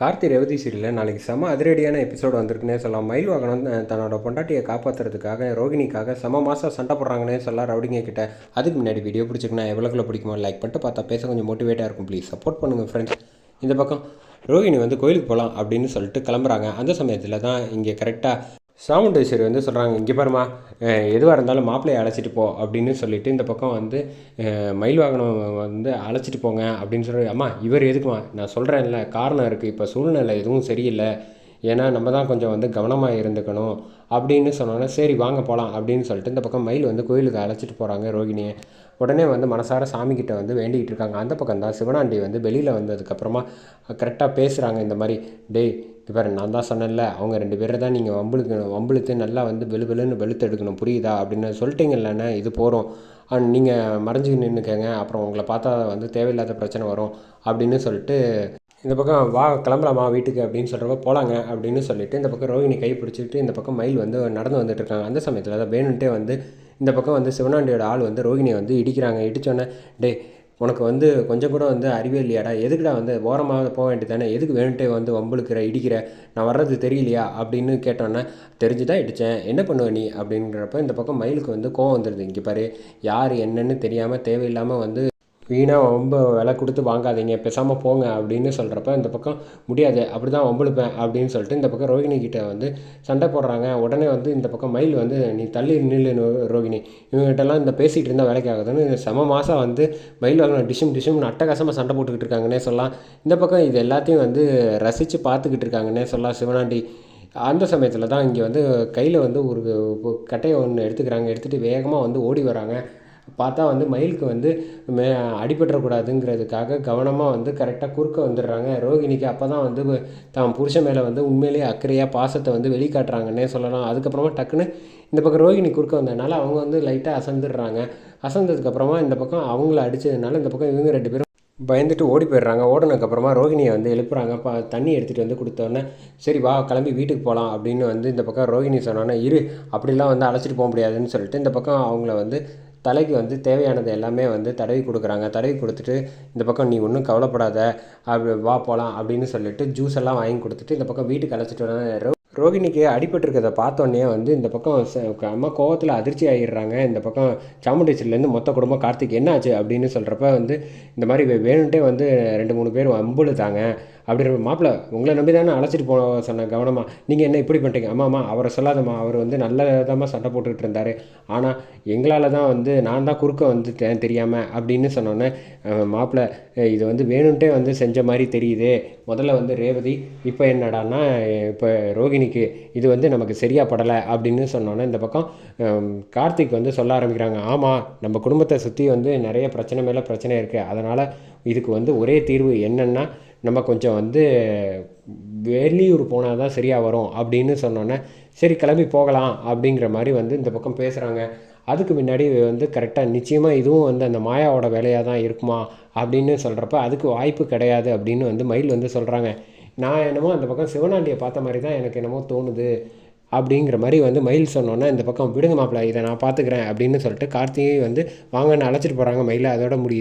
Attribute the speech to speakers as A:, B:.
A: கார்த்தி ரேவதி சீரியலில் நாளைக்கு செம அதிரடியான எபிசோடு வந்திருக்குன்னே சொல்லலாம். மயில் வாகனம் தன்னோட பொண்டாட்டியை காப்பாற்றுறதுக்காக ரோகிணிக்காக செம மாதம் சண்டை போடுறாங்கன்னே சொல்லலாம் ரவுடிங்க கிட்ட. அதுக்கு முன்னாடி வீடியோ பிடிச்சிக்கனா எவ்வளோக்குள்ள பிடிக்குமோ லைக் பண்ணிட்டு பார்த்தா பேச கொஞ்சம் மோட்டிவேட்டாக இருக்கும் ப்ளீஸ் சப்போர்ட் பண்ணுங்கள் ஃப்ரெண்ட்ஸ் இந்த பக்கம் ரோகிணி வந்து கோயிலுக்கு போகலாம் அப்படின்னு சொல்லிட்டு கிளம்புறாங்க. அந்த சமயத்தில் தான் இங்கே கரெக்டாக சாமுண்டேஸ்வரி வந்து சொல்கிறாங்க இங்கே பாருமா எதுவாக இருந்தாலும் மாப்பிள்ளையை அழைச்சிட்டு போ அப்படின்னு சொல்லிவிட்டு இந்த பக்கம் வந்து மயில் வாகனம் வந்து அழைச்சிட்டு போங்க அப்படின்னு சொல்லி அம்மா இவர் எதுக்குமா நான் சொல்கிறேன்ல காரணம் இருக்குது இப்போ சூழ்நிலை எதுவும் சரியில்லை. ஏன்னா நம்ம தான் கொஞ்சம் வந்து கவனமாக இருந்துக்கணும் அப்படின்னு சொன்னோன்னே சரி வாங்க போகலாம் அப்படின்னு சொல்லிட்டு இந்த பக்கம் மயில் வந்து கோயிலுக்கு அழைச்சிட்டு போகிறாங்க ரோகிணியை. உடனே வந்து மனசார சாமிக்கிட்ட வந்து வேண்டிக்கிட்டு இருக்காங்க. அந்த பக்கம் தான் சிவனாண்டி வந்து வெளியில் வந்ததுக்கப்புறமா கரெக்டாக பேசுகிறாங்க இந்த மாதிரி டேய் இப்போ நான் தான் சொன்னேன்ல அவங்க ரெண்டு பேரை தான் நீங்கள் வம்புழுக்கணும் வம்புழுத்து நல்லா வந்து வெளு வெளுன்னு வெளுத்து எடுக்கணும் புரியுதா? அப்படின்னு சொல்லிட்டீங்கல்லண்ணே இது போகிறோம் நீங்கள் மறைஞ்சு நின்றுக்கங்க அப்புறம் உங்களை பார்த்தா வந்து தேவையில்லாத பிரச்சனை வரும் அப்படின்னு சொல்லிட்டு இந்த பக்கம் வா கிளம்பலாமா வீட்டுக்கு அப்படின்னு சொல்கிறப்ப போகலாங்க அப்படின்னு சொல்லிட்டு இந்த பக்கம் ரோஹிணி கை பிடிச்சிட்டு இந்த பக்கம் மயில் வந்து நடந்து வந்துட்டு இருக்காங்க அந்த சமயத்தில் அதை வேணுன்ட்டே வந்து இந்த பக்கம் வந்து சிவனாண்டியோட ஆள் வந்து ரோஹிணியை வந்து இடிக்கிறாங்க. இடிச்சோன்னே டேய் உனக்கு வந்து கொஞ்சம் கூட வந்து அறிவே இல்லையாடா? எதுக்குடா வந்து ஓரமாக போக வேண்டியதானே எதுக்கு வேணுன்ட்டே வந்து வம்புழுக்கிற இடிக்கிற? நான் வர்றது தெரியலையா? அப்படின்னு கேட்டோன்னே தெரிஞ்சு தான் இடித்தேன் என்ன பண்ணுவ நீ? அப்படின்றப்ப இந்த பக்கம் மயிலுக்கு வந்து கோவம் வந்துடுது இங்கே பாரு யார் என்னன்னு தெரியாமல் தேவையில்லாமல் வந்து வீணாக ரொம்ப விலை கொடுத்து வாங்காதீங்க பேசாமல் போங்க அப்படின்னு சொல்கிறப்ப இந்த பக்கம் முடியாது அப்படி தான் வம்புழுப்பேன் அப்படின்னு சொல்லிட்டு இந்த பக்கம் ரோகிணி கிட்டே வந்து சண்டை போடுறாங்க. உடனே வந்து இந்த பக்கம் மயில் வந்து நீ தள்ளி நில்லு ரோகிணி. இவங்ககிட்டலாம் இந்த பேசிகிட்டு இருந்தால் வேலைக்கு ஆகுதுன்னு செம மாதம் வந்து மயில் வாங்கின டிஷ்ஷும் டிஷும்னு அட்டகாசமாக சண்டை போட்டுக்கிட்டு இருக்காங்கன்னே சொல்லலாம். இந்த பக்கம் இது எல்லாத்தையும் வந்து ரசித்து பார்த்துக்கிட்டு இருக்காங்கன்னே சொல்லலாம் சிவனாண்டி. அந்த சமயத்தில் தான் இங்கே வந்து கையில் வந்து ஒரு கட்டையை ஒன்று எடுத்துக்கிறாங்க. எடுத்துகிட்டு வேகமாக வந்து ஓடி வராங்க. பார்த்தா வந்து மயிலுக்கு வந்து மே அடிபட்டுறக்கூடாதுங்கிறதுக்காக கவனமாக வந்து கரெக்டாக குறுக்க வந்துடுறாங்க. ரோகிணிக்கு அப்போ தான் வந்து தான் புருஷன் மேலே வந்து உண்மையிலேயே அக்கறையாக பாசத்தை வந்து வெளிக்காட்டுறாங்கன்னே சொல்லலாம். அதுக்கப்புறமா டக்குன்னு இந்த பக்கம் ரோகிணி குறுக்க வந்ததுனால அவங்க வந்து லைட்டாக அசந்துடுறாங்க. அசந்ததுக்கப்புறமா இந்த பக்கம் அவங்கள அடித்ததுனால இந்த பக்கம் இவங்க ரெண்டு பேரும் பயந்துட்டு ஓடி போயிடுறாங்க. ஓடினதுக்கப்புறமா ரோகிணியை வந்து எழுப்புறாங்க. பா தண்ணி எடுத்துகிட்டு வந்து கொடுத்தோன்னே சரி வா கிளம்பி வீட்டுக்கு போகலாம் அப்படின்னு வந்து இந்த பக்கம் ரோகிணி சொன்னோன்னே இரு அப்படிலாம் வந்து அழைச்சிட்டு போக முடியாதுன்னு சொல்லிட்டு இந்த பக்கம் அவங்கள வந்து தலைக்கு வந்து தேவையானது எல்லாமே வந்து தடவி கொடுக்குறாங்க. தடவி கொடுத்துட்டு இந்த பக்கம் நீ ஒன்றும் கவலைப்படாத அப்படி வா போகலாம் அப்படின்னு சொல்லிட்டு ஜூஸ் எல்லாம் வாங்கி கொடுத்துட்டு இந்த பக்கம் வீட்டுக்கு அழைச்சிட்டு வர ரோகிணிக்கு அடிபட்டிருக்கிறத பார்த்தோன்னே வந்து இந்த பக்கம் ச- அம்மா கோவத்தில் அதிர்ச்சி ஆகிடுறாங்க. இந்த பக்கம் சாமுண்டேஸ்வரிலேருந்து மொத்த குடும்பம் கார்த்திக் என்னாச்சு அப்படின்னு சொல்கிறப்ப வந்து இந்த மாதிரி வே- வேணுன்ட்டே வந்து ரெண்டு மூணு பேர் அம்புழுதாங்க. அப்படின்ற மாப்பிள்ள உங்களை நம்பி தானே அழைச்சிட்டு போக சொன்னேன் கவனமாக நீங்கள் என்ன இப்படி பண்ணிட்டீங்க? ஆமாம்மா அவரை சொல்லாதம்மா. அவர் வந்து நல்லதாக சண்டை போட்டுக்கிட்டு இருந்தார். ஆனால் எங்களால் தான் வந்து நான் தான் குறுக்க வந்து தெரியாமல் அப்படின்னு சொன்னோன்னே மாப்பிள்ள இது வந்து வேணுன்ட்டே வந்து செஞ்ச மாதிரி தெரியுதே. முதல்ல வந்து ரேவதி இப்போ என்னடான்னா இப்போ ரோகிணிக்கு இது வந்து நமக்கு சரியாக படலை. அப்படின்னு சொன்னோன்னே இந்த பக்கம் கார்த்திக் வந்து சொல்ல ஆரம்பிக்கிறாங்க. ஆமாம் நம்ம குடும்பத்தை சுற்றி வந்து நிறைய பிரச்சனை மேலே பிரச்சனை இருக்குது அதனால் இதுக்கு வந்து ஒரே தீர்வு என்னென்னா நம்ம கொஞ்சம் வந்து வெளியூர் போனால் தான் சரியாக வரும் அப்படின்னு சொன்னோன்னே சரி கிளம்பி போகலாம் அப்படிங்கிற மாதிரி வந்து இந்த பக்கம் பேசுகிறாங்க அதுக்கு முன்னாடி வந்து கரெக்டாக நிச்சயமாக இதுவும் வந்து அந்த மாயாவோட வேலையாக தான் இருக்குமா அப்படின்னு சொல்கிறப்ப அதுக்கு வாய்ப்பு கிடையாது அப்படின்னு வந்து மயில் வந்து சொல்கிறாங்க நான் என்னமோ அந்த பக்கம் சிவனாண்டியை பார்த்த மாதிரி தான் எனக்கு என்னமோ தோணுது அப்படிங்கிற மாதிரி வந்து மயில் சொன்னோன்னே இந்த பக்கம் விடுங்க மாப்பிள்ள இதை நான் பார்த்துக்கிறேன் அப்படின்னு சொல்லிட்டு கார்த்திகை வந்து வாங்கன்னு அழைச்சிட்டு போகிறாங்க மயிலை அதோட முடியுது.